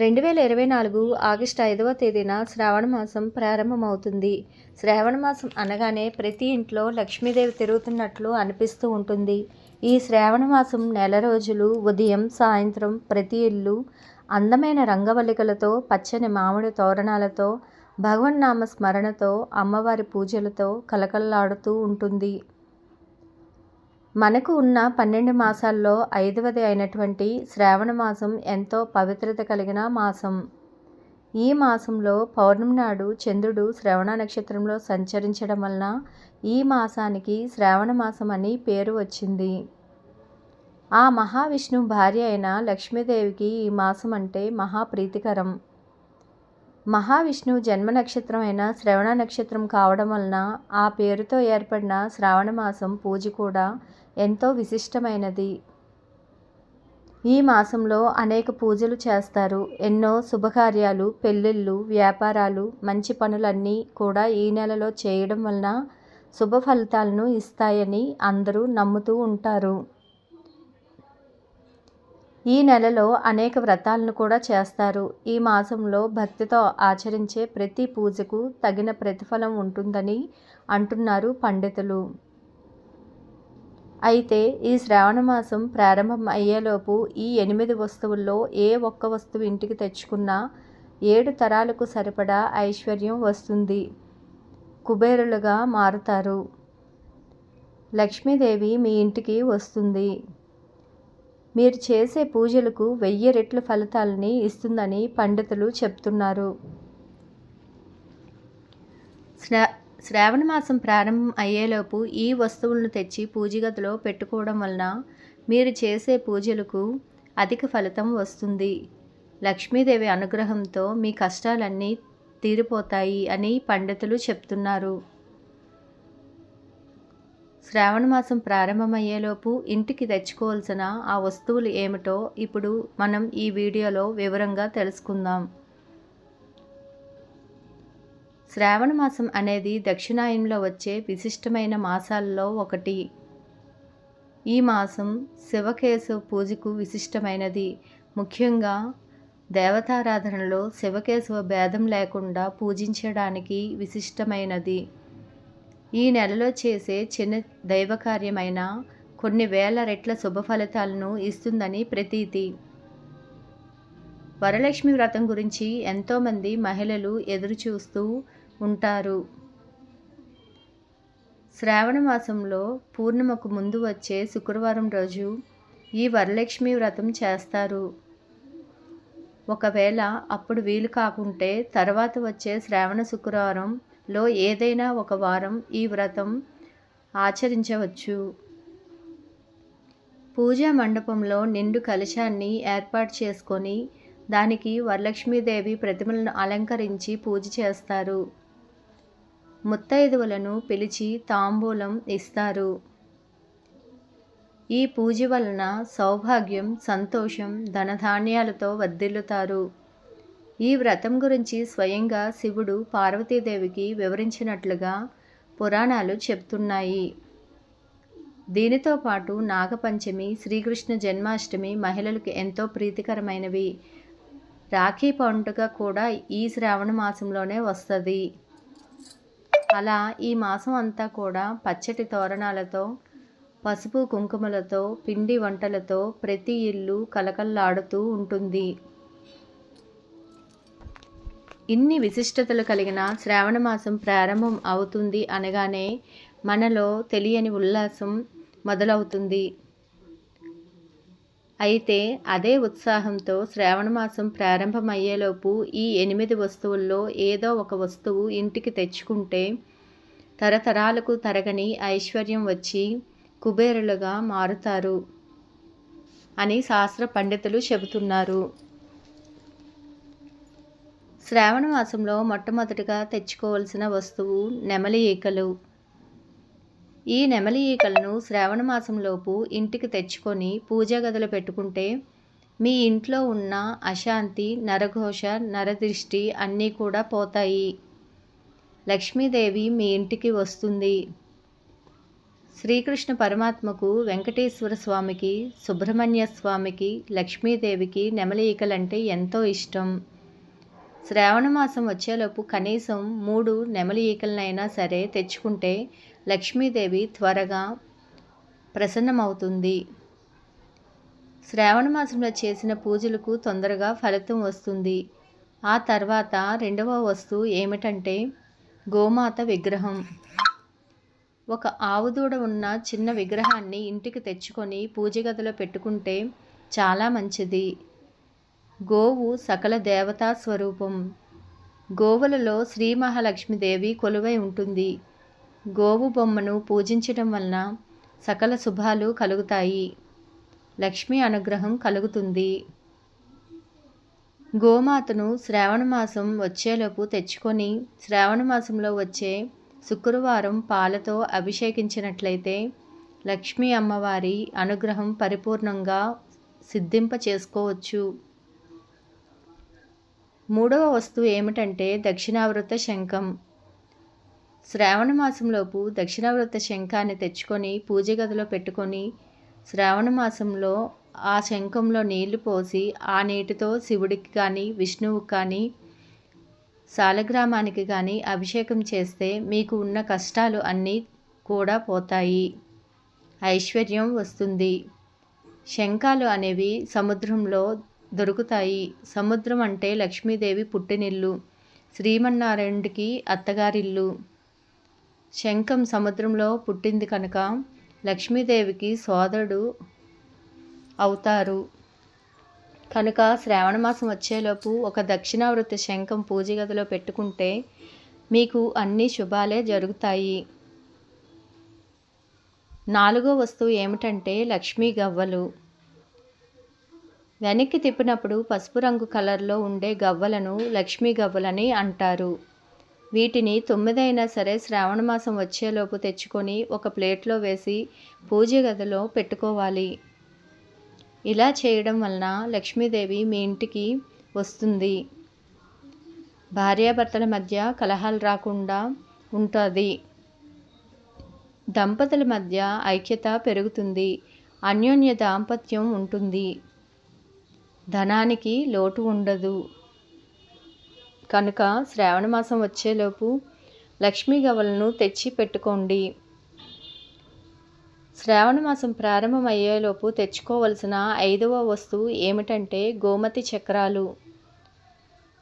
రెండు వేల ఇరవై నాలుగు ఆగస్టు ఐదవ తేదీన శ్రావణ మాసం ప్రారంభమవుతుంది. శ్రావణ మాసం అనగానే ప్రతి ఇంట్లో లక్ష్మీదేవి తిరుగుతున్నట్లు అనిపిస్తూ ఉంటుంది. ఈ శ్రావణ మాసం నెల రోజులు ఉదయం సాయంత్రం ప్రతి ఇల్లు అందమైన రంగవల్లికలతో పచ్చని మామిడి తోరణాలతో భగవన్నామ స్మరణతో అమ్మవారి పూజలతో కలకలలాడుతూ ఉంటుంది. మనకు ఉన్న పన్నెండు మాసాల్లో ఐదవది అయినటువంటి శ్రావణ మాసం ఎంతో పవిత్రత కలిగిన మాసం. ఈ మాసంలో పౌర్ణమి నాడు చంద్రుడు శ్రవణ నక్షత్రంలో సంచరించడం వలన ఈ మాసానికి శ్రావణ మాసం అని పేరు వచ్చింది. ఆ మహావిష్ణు భార్య అయిన లక్ష్మీదేవికి ఈ మాసం అంటే మహాప్రీతికరం మహావిష్ణువు జన్మ నక్షత్రం అయిన శ్రవణ నక్షత్రం కావడం వలన ఆ పేరుతో ఏర్పడిన శ్రావణ మాసం పూజ కూడా ఎంతో విశిష్టమైనది. ఈ మాసంలో అనేక పూజలు చేస్తారు. ఎన్నో శుభకార్యాలు పెళ్ళిళ్ళు వ్యాపారాలు మంచి పనులన్నీ కూడా ఈ నెలలో చేయడం వలన శుభ ఫలితాలను ఇస్తాయని అందరూ నమ్ముతూ ఉంటారు. ఈ నెలలో అనేక వ్రతాలను కూడా చేస్తారు. ఈ మాసంలో భక్తితో ఆచరించే ప్రతి పూజకు తగిన ప్రతిఫలం ఉంటుందని అంటున్నారు పండితులు. అయితే ఈ శ్రావణ మాసం ప్రారంభం అయ్యేలోపు ఈ ఎనిమిది వస్తువుల్లో ఏ ఒక్క వస్తువు ఇంటికి తెచ్చుకున్నా ఏడు తరాలకు సరిపడా ఐశ్వర్యం వస్తుంది. కుబేరులుగా మారుతారు. లక్ష్మీదేవి మీ ఇంటికి వస్తుంది. మీరు చేసే పూజలకు వెయ్యి రెట్ల ఫలితాలని ఇస్తుందని పండితులు చెప్తున్నారు. శ్రా శ్రావణ మాసం ప్రారంభం అయ్యేలోపు ఈ వస్తువులను తెచ్చి పూజగదిలో పెట్టుకోవడం వలన మీరు చేసే పూజలకు అధిక ఫలితం వస్తుంది. లక్ష్మీదేవి అనుగ్రహంతో మీ కష్టాలన్నీ తీరిపోతాయి అని పండితులు చెప్తున్నారు. శ్రావణ మాసం ప్రారంభమయ్యేలోపు ఇంటికి తెచ్చుకోవాల్సిన ఆ వస్తువులు ఏమిటో ఇప్పుడు మనం ఈ వీడియోలో వివరంగా తెలుసుకుందాం. శ్రావణ మాసం అనేది దక్షిణాయనంలో వచ్చే విశిష్టమైన మాసాల్లో ఒకటి. ఈ మాసం శివకేశవ పూజకు విశిష్టమైనది. ముఖ్యంగా దేవతారాధనలో శివకేశవ భేదం లేకుండా పూజించడానికి విశిష్టమైనది. ఈ నెలలో చేసే చిన్న దైవకార్యమైన కొన్ని వేల రెట్ల శుభ ఫలితాలను ఇస్తుందని ప్రతీతి. వరలక్ష్మి వ్రతం గురించి ఎంతోమంది మహిళలు ఎదురుచూస్తూ ఉంటారు. శ్రావణ మాసంలో పూర్ణిమకు ముందు వచ్చే శుక్రవారం రోజు ఈ వరలక్ష్మి వ్రతం చేస్తారు. ఒకవేళ అప్పుడు వీలు కాకుంటే తర్వాత వచ్చే శ్రావణ శుక్రవారం లో ఏదైనా ఒక వారం ఈ వ్రతం ఆచరించవచ్చు. పూజా మండపంలో నిండు కలశాన్ని ఏర్పాటు చేసుకొని దానికి వరలక్ష్మీదేవి ప్రతిమలను అలంకరించి పూజ చేస్తారు. ముత్తైదువులను పిలిచి తాంబూలం ఇస్తారు. ఈ పూజ వలన సౌభాగ్యం సంతోషం ధనధాన్యాలతో వర్ధిల్లుతారు ఈ వ్రతం గురించి స్వయంగా శివుడు పార్వతీదేవికి వివరించినట్లుగా పురాణాలు చెప్తున్నాయి. దీనితో పాటు నాగపంచమి శ్రీకృష్ణ జన్మాష్టమి మహిళలకు ఎంతో ప్రీతికరమైనవి. రాఖీ పండుగ కూడా ఈ శ్రావణ మాసంలోనే వస్తుంది. అలా ఈ మాసం అంతా కూడా పచ్చటి తోరణాలతో పసుపు కుంకుమలతో పిండి వంటలతో ప్రతి ఇల్లు కలకల్లాడుతూ ఉంటుంది. ఇన్ని విశిష్టతలు కలిగిన శ్రావణ మాసం ప్రారంభం అవుతుంది అనగానే మనలో తెలియని ఉల్లాసం మొదలవుతుంది. అయితే అదే ఉత్సాహంతో శ్రావణ మాసం ప్రారంభమయ్యేలోపు ఈ ఎనిమిది వస్తువుల్లో ఏదో ఒక వస్తువు ఇంటికి తెచ్చుకుంటే తరతరాలకు తరగని ఐశ్వర్యం వచ్చి కుబేరులుగా మారుతారు అని శాస్త్ర పండితులు చెబుతున్నారు. శ్రావణ మాసంలో మొట్టమొదటిగా తెచ్చుకోవలసిన వస్తువు నెమలి ఈకలు. ఈ నెమలి ఈకలను శ్రావణ మాసంలోపు ఇంటికి తెచ్చుకొని పూజా గదిలో పెట్టుకుంటే మీ ఇంట్లో ఉన్న అశాంతి నరఘోష నరదృష్టి అన్నీ కూడా పోతాయి. లక్ష్మీదేవి మీ ఇంటికి వస్తుంది. శ్రీకృష్ణ పరమాత్మకు వెంకటేశ్వర స్వామికి సుబ్రహ్మణ్య స్వామికి లక్ష్మీదేవికి నెమలి ఈకలంటే ఎంతో ఇష్టం. శ్రావణ మాసం వచ్చేలోపు కనీసం మూడు నెమలి ఈకలనైనా సరే తెచ్చుకుంటే లక్ష్మీదేవి త్వరగా ప్రసన్నమవుతుంది. శ్రావణ మాసంలో చేసిన పూజలకు తొందరగా ఫలితం వస్తుంది. ఆ తర్వాత రెండవ వస్తువు ఏమిటంటే గోమాత విగ్రహం. ఒక ఆవుదూడ ఉన్న చిన్న విగ్రహాన్ని ఇంటికి తెచ్చుకొని పూజ గదిలో పెట్టుకుంటే చాలా మంచిది. గోవు సకల దేవతా స్వరూపం. గోవులలో శ్రీ మహాలక్ష్మీదేవి కొలువై ఉంటుంది. గోవు బొమ్మను పూజించడం వలన సకల శుభాలు కలుగుతాయి. లక్ష్మీ అనుగ్రహం కలుగుతుంది. గోమాతను శ్రావణ మాసం వచ్చేలోపు తెచ్చుకొని శ్రావణ మాసంలో వచ్చే శుక్రవారం పాలతో అభిషేకించినట్లయితే లక్ష్మీ అమ్మవారి అనుగ్రహం పరిపూర్ణంగా సిద్ధింప చేసుకోవచ్చు మూడవ వస్తువు ఏమిటంటే దక్షిణావృత శంఖం. శ్రావణ మాసంలోపు దక్షిణావృత శంఖాన్ని తెచ్చుకొని పూజ గదిలో పెట్టుకొని శ్రావణ మాసంలో ఆ శంఖంలో నీళ్ళు పోసి ఆ నీటితో శివుడికి కానీ విష్ణువుకి కానీ సాలగ్రామానికి కానీ అభిషేకం చేస్తే మీకు ఉన్న కష్టాలు అన్నీ కూడా పోతాయి. ఐశ్వర్యం వస్తుంది. శంఖాలు అనేవి సముద్రంలో దొరుకుతాయి. సముద్రం అంటే లక్ష్మీదేవి పుట్టినిల్లు శ్రీమన్నారాయణుడికి అత్తగారిల్లు. శంఖం సముద్రంలో పుట్టింది కనుక లక్ష్మీదేవికి సోదరుడు అవుతారు. కనుక శ్రావణ మాసం వచ్చేలోపు ఒక దక్షిణావృత శంఖం పూజ గదిలో పెట్టుకుంటే మీకు అన్ని శుభాలే జరుగుతాయి. నాలుగో వస్తువు ఏమిటంటే లక్ష్మీ గవ్వలు. వెనక్కి తిప్పినప్పుడు పసుపు రంగు కలర్లో ఉండే గవ్వలను లక్ష్మీ గవ్వలని అంటారు. వీటిని తొమ్మిదైనా సరే శ్రావణ మాసం వచ్చేలోపు తెచ్చుకొని ఒక ప్లేట్లో వేసి పూజ గదిలో పెట్టుకోవాలి. ఇలా చేయడం వలన లక్ష్మీదేవి మీ ఇంటికి వస్తుంది. భార్యాభర్తల మధ్య కలహాలు రాకుండా ఉంటుంది. దంపతుల మధ్య ఐక్యత పెరుగుతుంది. అన్యోన్య దాంపత్యం ఉంటుంది. ధనానికి లోటు ఉండదు. కనుక శ్రావణ మాసం వచ్చేలోపు లక్ష్మీ గవలను తెచ్చి పెట్టుకోండి. శ్రావణ మాసం ప్రారంభమయ్యేలోపు తెచ్చుకోవలసిన ఐదవ వస్తువు ఏమిటంటే గోమతి చక్రాలు.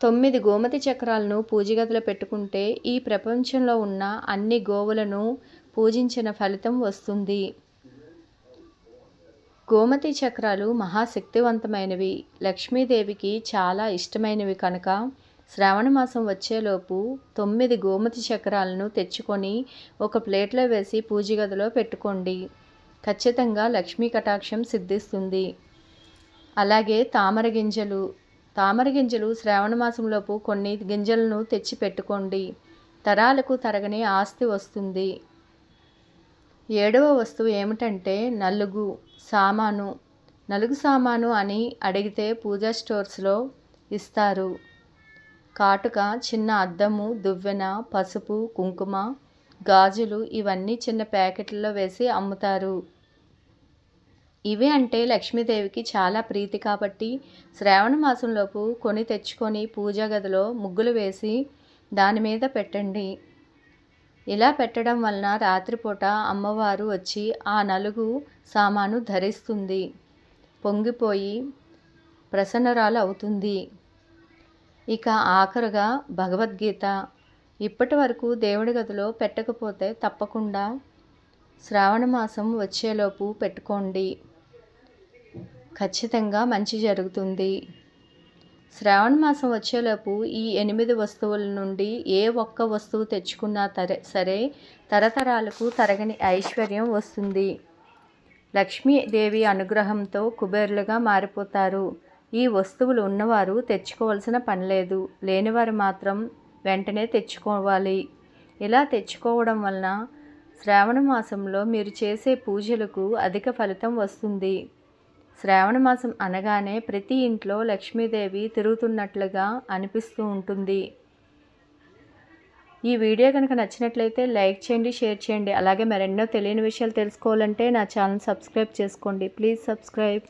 తొమ్మిది గోమతి చక్రాలను పూజగదిలో పెట్టుకుంటే ఈ ప్రపంచంలో ఉన్న అన్ని గోవులను పూజించిన ఫలితం వస్తుంది. గోమతి చక్రాలు మహాశక్తివంతమైనవి. లక్ష్మీదేవికి చాలా ఇష్టమైనవి కనుక శ్రావణ మాసం వచ్చేలోపు తొమ్మిది గోమతి చక్రాలను తెచ్చుకొని ఒక ప్లేట్లో వేసి పూజ గదిలో పెట్టుకోండి. ఖచ్చితంగా లక్ష్మీ కటాక్షం సిద్ధిస్తుంది. అలాగే తామర గింజలు. తామర గింజలు శ్రావణ మాసంలోపు కొన్ని గింజలను తెచ్చి పెట్టుకోండి. తరాలకు తరగని ఆస్తి వస్తుంది. ఏడవ వస్తువు ఏమిటంటే నలుగు సామాను. నలుగు సామాను అని అడిగితే పూజా స్టోర్స్లో ఇస్తారు. కాటుక చిన్న అద్దము దువ్వెన పసుపు కుంకుమ గాజులు ఇవన్నీ చిన్న ప్యాకెట్లలో వేసి అమ్ముతారు. ఇవి అంటే లక్ష్మీదేవికి చాలా ప్రీతి కాబట్టి శ్రావణ మాసంలోపు కొని తెచ్చుకొని పూజా గదిలో ముగ్గులు వేసి దాని మీద పెట్టండి. ఇలా పెట్టడం వలన రాత్రిపూట అమ్మవారు వచ్చి ఆ నలుగు సామాను ధరిస్తుంది. పొంగిపోయి ప్రసన్నరాలు అవుతుంది. ఇక ఆఖరుగా భగవద్గీత. ఇప్పటి వరకు దేవుడి గదిలో పెట్టకపోతే తప్పకుండా శ్రావణ మాసం వచ్చేలోపు పెట్టుకోండి. ఖచ్చితంగా మంచి జరుగుతుంది. శ్రావణ మాసం వచ్చేలోపు ఈ ఎనిమిది వస్తువుల నుండి ఏ ఒక్క వస్తువు తెచ్చుకున్నా తరే సరే తరతరాలకు తరగని ఐశ్వర్యం వస్తుంది. లక్ష్మీదేవి అనుగ్రహంతో కుబేరులుగా మారిపోతారు. ఈ వస్తువులు ఉన్నవారు తెచ్చుకోవాల్సిన పని లేదు. లేనివారు మాత్రం వెంటనే తెచ్చుకోవాలి. ఇలా తెచ్చుకోవడం వలన శ్రావణ మాసంలో మీరు చేసే పూజలకు అధిక ఫలితం వస్తుంది. శ్రావణ మాసం అనగానే ప్రతి ఇంట్లో లక్ష్మీదేవి తిరుగుతున్నట్లుగా అనిపిస్తూ ఉంటుంది. ఈ వీడియో కనుక నచ్చినట్లయితే లైక్ చేయండి షేర్ చేయండి. అలాగే మరెన్నో తెలియని విషయాలు తెలుసుకోవాలంటే నా ఛానల్ సబ్స్క్రైబ్ చేసుకోండి. Please subscribe.